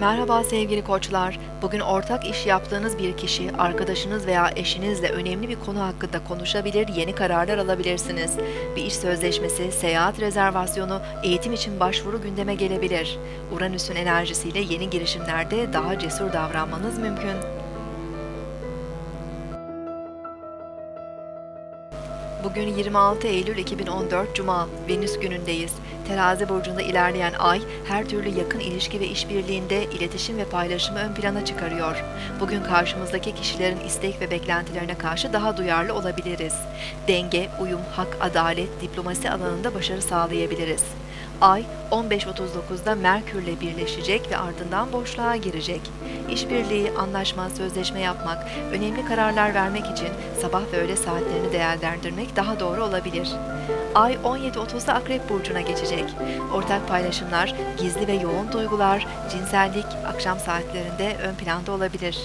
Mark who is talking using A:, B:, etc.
A: Merhaba sevgili koçlar. Bugün ortak iş yaptığınız bir kişi, arkadaşınız veya eşinizle önemli bir konu hakkında konuşabilir, yeni kararlar alabilirsiniz. Bir iş sözleşmesi, seyahat rezervasyonu, eğitim için başvuru gündeme gelebilir. Uranüs'ün enerjisiyle yeni girişimlerde daha cesur davranmanız mümkün. Bugün 26 Eylül 2014 Cuma, Venüs günündeyiz. Terazi burcunda ilerleyen ay her türlü yakın ilişki ve işbirliğinde iletişim ve paylaşımı ön plana çıkarıyor. Bugün karşımızdaki kişilerin istek ve beklentilerine karşı daha duyarlı olabiliriz. Denge, uyum, hak, adalet, diplomasi alanında başarı sağlayabiliriz. Ay 15.39'da Merkürle birleşecek ve ardından boşluğa girecek. İşbirliği, anlaşma, sözleşme yapmak, önemli kararlar vermek için sabah ve öğle saatlerini değerlendirmek daha doğru olabilir. Ay 17.30'da Akrep Burcu'na geçecek. Ortak paylaşımlar, gizli ve yoğun duygular, cinsellik akşam saatlerinde ön planda olabilir.